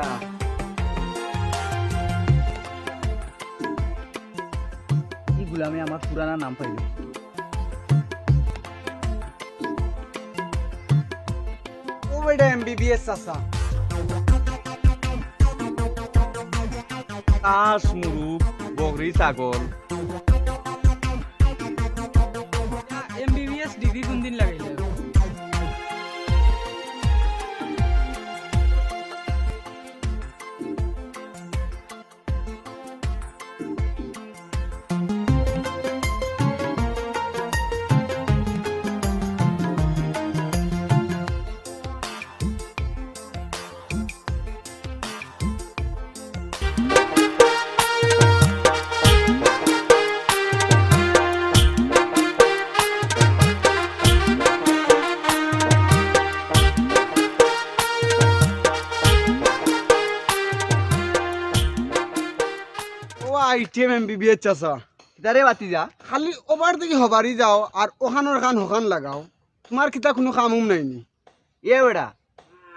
বেটা এই গুলামে আমার পুরানা নাম পাইল। ও বেটা এমবিবিএস চাচা। হাঁস মুরুগ বগরি ছাগল। ও আইটেম এমবিবিএস চাচা কিতারে বাতি যা। খালি ওবার দিকে হবারই যাও আর ওখানোর খান হকান লাগাও। তোমার কিতা কোনো কামুম নাইনি এ বেটা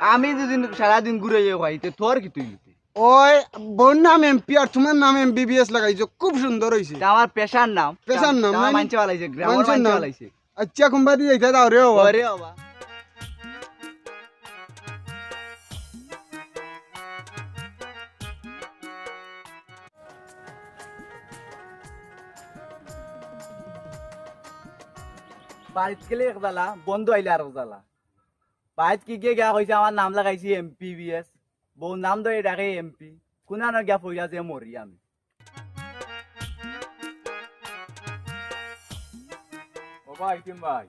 আমি দুদিন সারাদিন ঘুরে যাই খাইতে তোর কি তুই ওই বোন নাম এমপি আর তোমার নাম এমবিবিএস লাগাইছো খুব সুন্দর হয়েছে তা আমার পেশার নাম। পেশার নাম? মানছে পালাইছে গ্রামের মানছে? আচ্ছা দিয়ে যাইতে দাও রে বাবা ওরে বাবা বাড়িত গেলে এক জ্বালা বন্ধু আইলে আর জ্বালা বাড়িত কি গিয়ে গিয়া কইছে আমার নাম লাগাইছি এমপি বিএস বউ নাম ধরে ডাকে এমপি কোনা না গিয়া পইরা যে মরি আমি? ও ভাই ভাই।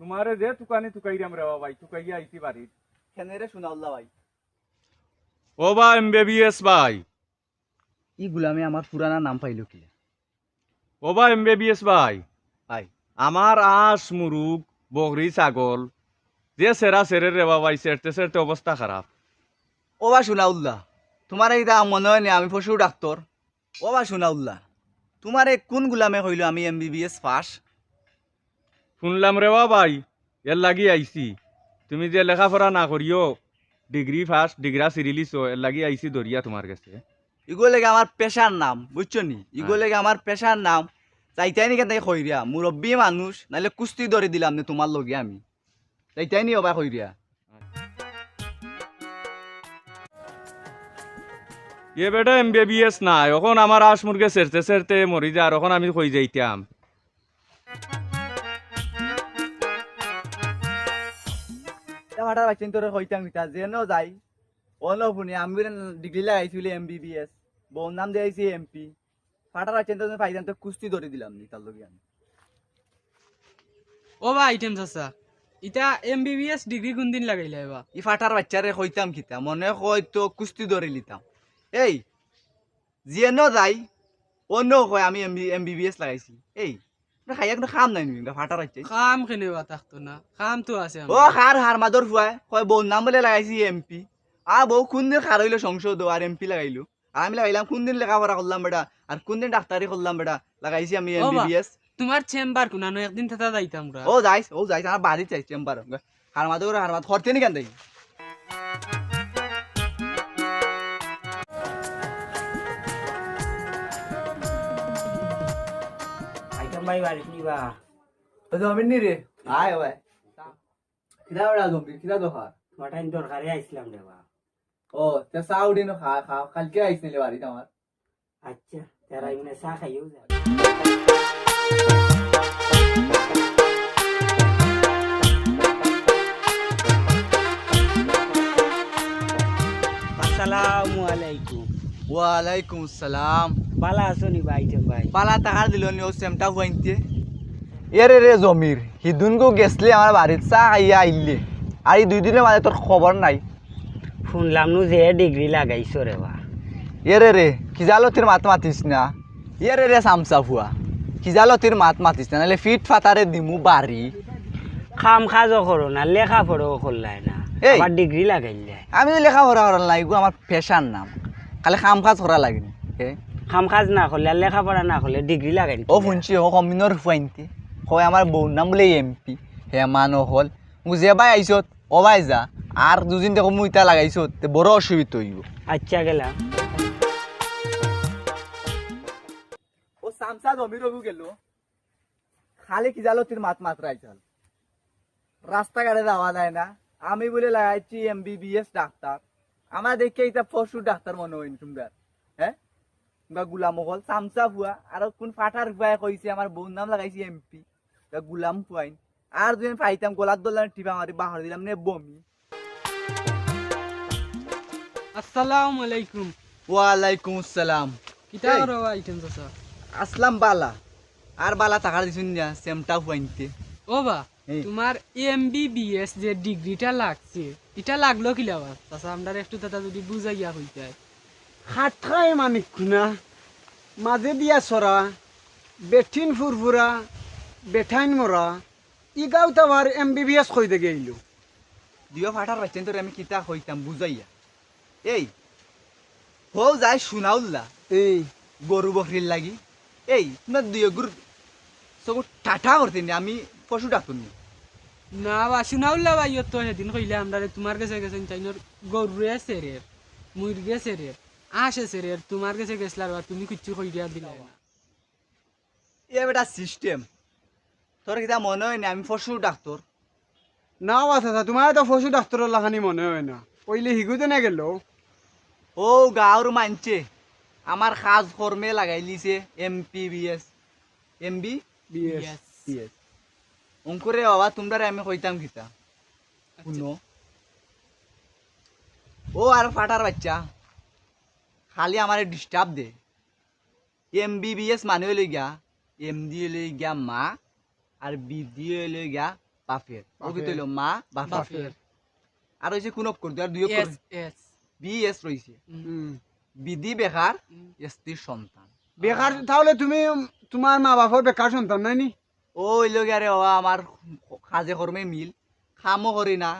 তোমারে যে তুকানি তুকাইরাম রে ভাই তুকাইয়া আইছি বাড়িত খেনে রে শুনাউল্লা ভাই। ও বা এমবিবিএস ভাই। ই গুলামে আমার পুরানা নাম পাইলো কি? ও বা এমবিবিএস ভাই ভাই। আমার হাঁস মুরুগ বগরি ছাগল যে সেরা সেরে রে ভাই সেরতে সেরতে অবস্থা খারাপ। ও বা শুনাউল্লাহ তোমার এইটা মনে হয় না আমি পশু ডাক্তার? ও বা শুনাউল্লাহ তোমার এই কোন গুলামে কইলো আমি এমবিবিএস পাস? শুনলাম রে ভাই এর লাগি আইছি। তুমি যে লেখাপড়া না করিও ডিগ্রি ফার্স্ট ডিগ্রা সিরিলিছো এর লাগি আইছি দরিয়া তোমার কাছে। ইগো লেগে আমার পেশার নাম বুঝছ নি? ইগো লেগে আমার পেশার নাম চাইতাই নি কেন কইরিয়া মুরব্বী মানুষ নাহলে কুস্তি ধরে দিলাম নে তোমার লগে আমি? চাইতাই নি অবা কইরিয়া এ বেটা এমবিবিএস নাই। এখন আমার হাঁস মুরগে সেরতে সেরতে মরি যা আর এখন আমি কই যাইতাম ভাটার বাচ্চান তোরে কইতাম কিতা যেন যাই অন শুনি আমি ডিগ্রি লাগাইছিল এমবিবিএস বউর নাম দিয়েছি এমপি ফাটার বাচ্চান তো পাইতাম তো কুস্তি ধরে দিলাম নি তার লগে আমি। ও বা আইটেম চাচা। ইটা এমবিবিএস ডিগ্রি কোন দিন লাগাইলে বা ই ফাটার বাচ্চারে কইতাম কিতা মনে তো কুস্তি ধরে লিতাম। এই যিয়ে ন যাই অন্য কয় আমি এমবিবিএস লাগাইছি। এই তোরা খাইয়া খাম নাই নি ফাটার বাচ্চা কাম কেনে বা না কাম তো আছে ও হার হার মাদর ফুয়াই কয় বউর নাম বলে লাগাইছি এমপি আ বউ কোন দিন খার হইল সংসদ আর এমপি লাগাইলো। আর আমি লাগাইলাম কোন দিন লেখাপড়া করলাম বেটা আর কোন দিন ডাক্তারি করলাম বেটা লাগাইছি আমি এমবিবিএস তোমার চেম্বার কোনানো একদিন থাকা যাইতাম ও যাইস ও যাইস আমার বাড়ি চাইছি চেম্বার হার মাদর হার খরচে নি কেন দেখি ভাই বাড়ি নিবা ও জমিন নি রে আয় ভাই কিরা বেড়া জমি কিরা দোকান তোমার দরকারে আইছিলাম দেবা ও তে চা উঠি নো খা খা কালকে আইছিলে বাড়িতে আমার আচ্ছা তারা এমনি চা খাইও আসসালামু আলাইকুম ওয়ালাইকুম সালাম বালা আছো নি ভাই আইটেম ভাই পালা টাকার দিল নি ও সেমটা হুয়াইতে এরে রে জমির হিদুন গো গেছলে আমার বাড়ির চা খাইয়া আইলে আর এই দুই দিনের মাঝে তোর খবর নাই শুনলাম নু যে ডিগ্রি লাগাইছো রে বা। এরে রে খিজালতির মাত মাতিস না। এরে রে সামসা ফুয়া খিজালতির মাত মাতিস না নাহলে ফিট ফাতারে দিমু বাড়ি। খাম খাজও করো না লেখা পড়াও করলাই না। এই। আবার ডিগ্রি লাগাইলে। আমি তো লেখাপড়া করার লাগবো আমার পেশার নাম। খালি কাম কাজ করা লাগে খাম খাজ না করলে আর লেখাপড়া না করলে ডিগ্রি লাগাই ও শুনছি ও কমিনৰ ফুৱাইনতে হয় আমাৰ বৌৰ নাম বোলে এম পি হে মানুহ হ'ল। মোক যে বাই আহিছত ও ভাই যা আর দুদিন দেখো মুই ইটা লাগাইছো তে বড় অসুবিধা হইব। আচ্ছা গেলা। ও সামসা জমি রবু গেল। খালি কি জালো তোর মাত মাত্রাই চল রাস্তাঘাটে যাওয়া যায় না। আমি বলে লাগাইছি এমবিবিএস ডাক্তার। আমার দেখে এটা পশু ডাক্তার মনে হয়নি তোমরা হ্যাঁ? তোমরা গুলাম হল সামসা ফুয়া আর কোন ফাটার ফুয়া কইছে আমার বউর নাম লাগাইছি এমপি। গুলাম ফুয়াইন আর দুদিন পাইতাম গোলার দোলার টিপা মারি বাহার দিলাম নে বমি। আসসালামু আলাইকুম। ওয়ালাইকুম আসসালাম। কিতা। করো আইটেম চাচা আসলাম বালা। আর বালা টাকা দিছুন না সেমটা ফুয়াইনতে ও বা তোমার এমবিবিএস যে ডিগ্রিটা লাগছে এটা লাগল কি লাবার চাচা আমরা একটু দাদা যদি বুঝাইয়া হইতে হাতখাই মানিক খুনা মাঝে দিয়া সরা বেঠিন ফুরফুরা বেঠাইন মরা ই গাঁও তাবার এম বি বি এস কই দে গেইলো। দিও ফাটার বাচ্চেন তোর আমি কিতা হইতাম বুঝাইয়া এই হও যায় শুনাউল্লা এই। গরু বকরির লাগি। এই না দুই গুরু সব টাটা করতে নি আমি পশু ডাক্তার নি। না বা শুনাউল্লা ভাই তো সেদিন কইলে আমরা রে তোমার কাছে গেছেন তাইনর গরুরে সেরের মুরগে সেরের আসে সেরের তোমার কাছে গেছলার বা তুমি কিচ্ছু কইয়া দিলে না। এ বেটা সিস্টেম তোর কিতা মনে হয় না আমি পশু ডাক্তার। না আছে তোমার তো পশু ডাক্তারের লাখানি মনে হয় না। পইলে হিগুতে না গেল। ও গাঁর মানছে আমার কাজ কর্মে লাগাই লিছে M P B S M B B S B S অঙ্কুরে বাবা তোমরা আমি কইতাম কিতা। শুনো। ও আর ফাটার বাচ্চা খালি আমার ডিস্টার্ব দে। এম বি বি এস মানে লই গা এম ডি লই গা মা আর বি গা বাপের ও কি বাপের। মা বাপের বাপের আর হইছে কোন আর দুই এস এস। বি এস রইছে। হুম। বিধি বেকার স্ত্রীর সন্তান। বেকার তাহলে তুমি তোমার মা বাপর বেকার সন্তান নাই নি ও হইল গিয়া রে বাবা আমার কাজে কর্মে মিল। খামও করি না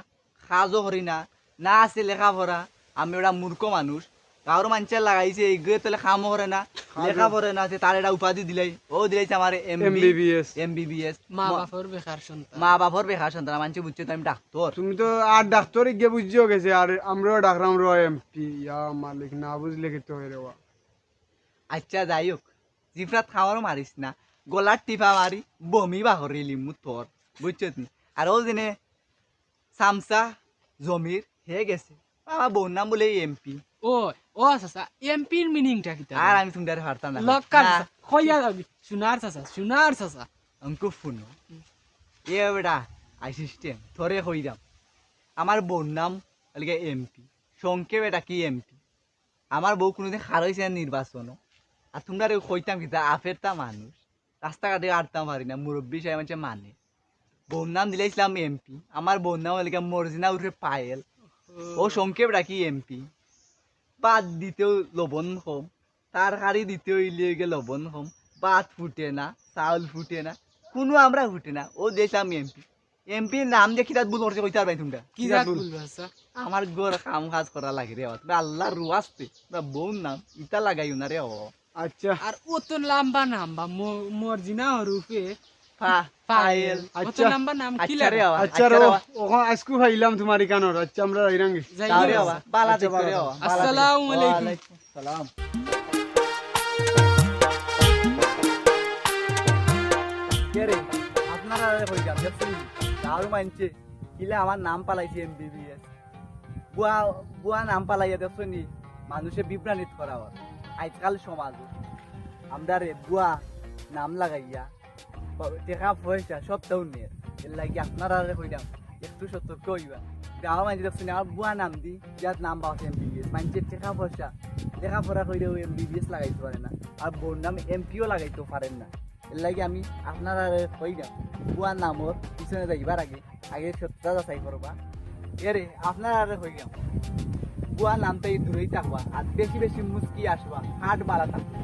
কাজও করি না। না আছে লেখাপড়া আমি ওটা মূর্খ মানুষ। গাঁর মানুষে লাগাইছে এইগুলো তাহলে খামও করে না লেখা পড়ে না তার এটা উপাধি দিলাই ও দিলাইছে আমার M M B B M B B S মা বাপর বেকার সন্তান। মা বাপর বেকার সন্তান মানুষ বুঝছে তো আমি ডাক্তার তুমি তো আর ডাক্তার গিয়ে বুঝিও গেছে আর আমরাও ডাকলাম র এমপি ইয়া মালিক না বুঝলে কি তো রে বা। আচ্ছা যাই হোক জিফরাত খাওয়ারও মারিস না। গলার টিপা মারি বমি বাহরিলি মু তোর বুঝছ তুমি আর ও দিনে সামসা জমির হে গেছে। আমার বউর নাম বলে এমপি ও ও চাচা এমপির মিনিংটা কিতা আর আমি তার হারতাম না। লক্কার কইয়া যাবি। সোনার চাচা সোনার চাচা। অঙ্কু ফোন এ বেটা আই সিস্টেম থরে হইরাম আমার বউর নাম এলাকা এমপি। সংক্ষেপ এটা কি এমপি? আমার বউ কোনোদিন হারাইছে না নির্বাচনও আর তোমরা কইতাম কি তা আফেরটা মানুষ রাস্তাঘাটে আটতাম পারি না মুরব্বী সাহেব মানুষে মানে। বউর নাম দিলাইছিলাম এমপি। আমার বউর নাম এলাকা মর্জিনা উঠে পায়েল। ও সংক্ষেপ রাখি এমপি? বাদ দিতেও লবণ কম তার হাড়ি দিতেও ইলিয়ে লবণ কম ভাত ফুটে না চাউল ফুটে না কোনো আমরা ফুটে না। ও দিয়েছিলাম এমপি এমপির নাম দেখি তার ভুল করছে কইতে পারবাই তোমরা। কি আমার গোর কাম কাজ করা লাগে রে তুমি আল্লাহ রুয়াস্তে তোমরা বউর নাম ইটা লাগাইও না রে ও আচ্ছা। আর ও তো লম্বা নাম বা মর্জিনা হরুফে পা- পায়েল পায়েল ও তো আচ্ছা। নাম কি লাগে বাবা আচ্ছা রো রে আজকু ভাইলাম তোমার ইকানোর আমরা ইরাঙ্গি যাই তাও রে হোক। বাবা বালা দেখো রে বালা। বাবা বালা দেখো। আসসালামু আলাইকুম। সালাম। কে রে? আপনারা যান দেখছেন তাও মানছে কিলে আমার নাম পালাইছে এমবিবিএস বুয়া বুয়া নাম পালাইয়া দেখছেন মানুষে বিভ্রান্তিত করা হয়। আজকাল সমাজ। আমরা রে বুয়া নাম লাগাইয়া টাকা পয়সা সব তাও নিয়ে এর লাগি আপনারা হইলাম একটু সতর্ক হইবা। গাঁও মানুষ দেখছেন, আমার বুয়া নাম দি যার নাম পাওয়া এমবিবিএস মানুষের টাকা পয়সা লেখাপড়া কইরেও এমবিবিএস লাগাইতে পারে না, আর বোর নাম এমপিও লাগাইতে পারেন না। এর লাগে আমি আপনারা কইলাম বুয়ার নামর পিছনে যাইবার আগে আগে সত্যতা যাচাই করবা। এরে, আপনারা কইলাম বুয়ার নামটাই দূরেই থাকবা, আর বেশি বেশি মুস্কি আসবা, হাট বাড়া থাকবা।